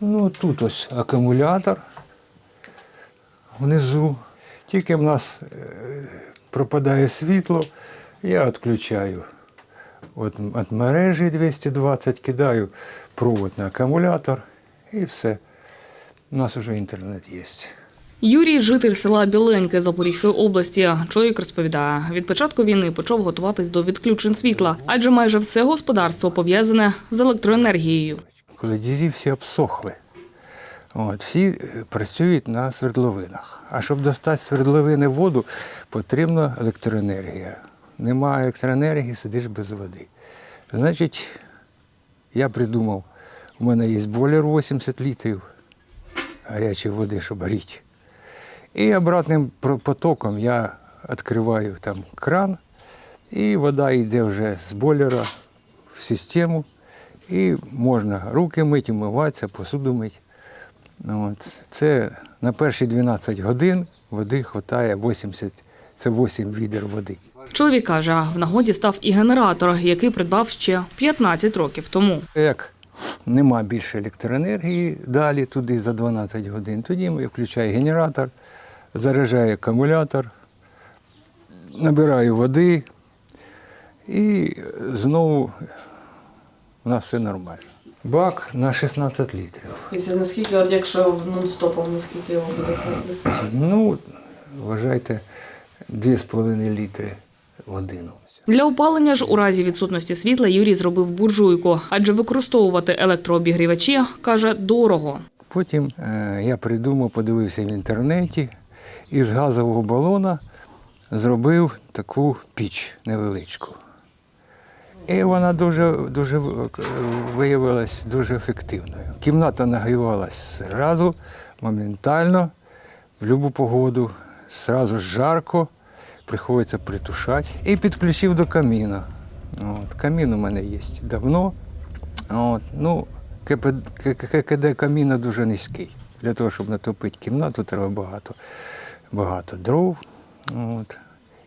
Ну, тут ось акумулятор внизу. Тільки в нас е, пропадає світло, я відключаю от, від мережі 220, кидаю провод на акумулятор і все. У нас вже інтернет є. Юрій, житель села Біленьке Запорізької області. Чоловік розповідає, від початку війни почав готуватись до відключень світла, адже майже все господарство пов'язане з електроенергією. Коли дізі всі обсохли, от, всі е, працюють на свердловинах. А щоб достати свердловини воду, потрібна електроенергія. Немає електроенергії, сидиш без води. Значить, я придумав, у мене є бойлер 80 літрів гарячої води, щоб гріти. І обратним потоком я відкриваю там кран, і вода йде вже з бойлера в систему, і можна руки мити, вмиватися, посуду мити. Ну, От. Це на перші 12 годин води вистачає 80, це 8 відер води. Чоловік каже, в нагоді став і генератор, який придбав ще 15 років тому. Як нема більше електроенергії далі туди за 12 годин, тоді я включаю генератор, заряджаю акумулятор, набираю води і знову у нас все нормально. Бак на 16 літрів. І це наскільки, от якщо нон-стопом, наскільки його буде вистачати? Ну, вважайте, 2,5 літри в годину. Для опалення ж у разі відсутності світла Юрій зробив буржуйку, адже використовувати електрообігрівачі каже дорого. Потім е, я придумав, подивився в інтернеті і з газового балона зробив таку піч невеличку. І вона дуже, дуже е, виявилась дуже ефективною. Кімната нагрівалась зразу, моментально, в будь-яку погоду, зразу жарко, приходиться притушати. І підключив до каміна. От, камін у мене є давно. От, ну, ККД каміна дуже низький. Для того, щоб натопити кімнату, треба багато, багато дров. От,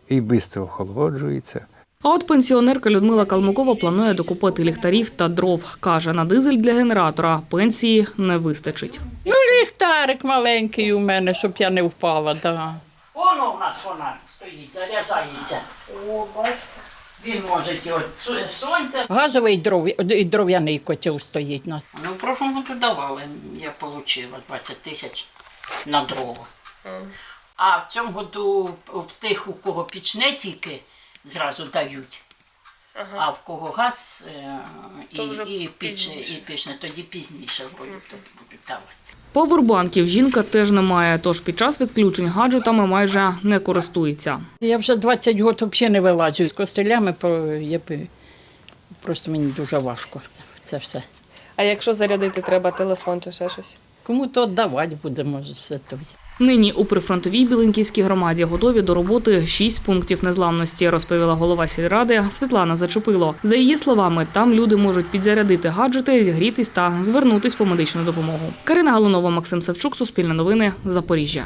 і швидко охолоджується. А от пенсіонерка Людмила Калмукова планує докупити ліхтарів та дров. Каже, на дизель для генератора пенсії не вистачить. Ну, ліхтарик маленький у мене, щоб я не впала. Да. Воно у нас вона стоїть, заряджається. О, бачите. Він може от со- сонце. Газовий дров, і дров'яний котел стоїть у нас. Ну, в прошлому году давали, я отримала 20 тисяч на дрова. А в цьому году в тих, у кого пічне тільки, зразу дають. А в кого газ е, і, вже і, пічне, і пічне, тоді пізніше вроді то будуть давати. Повербанків жінка теж не має, тож під час відключень гаджетами майже не користується. Я вже 20 років взагалі не вилазю з костелями, я б- просто мені дуже важко це все. А якщо зарядити треба телефон чи ще щось? Кому то віддавати будемо все то. Нині у прифронтовій Білинківській громаді готові до роботи шість пунктів незламності, розповіла голова сільради Світлана Зачепило. За її словами, там люди можуть підзарядити гаджети, зігрітись та звернутись по медичну допомогу. Карина Галунова, Максим Савчук, Суспільне новини, Запоріжжя.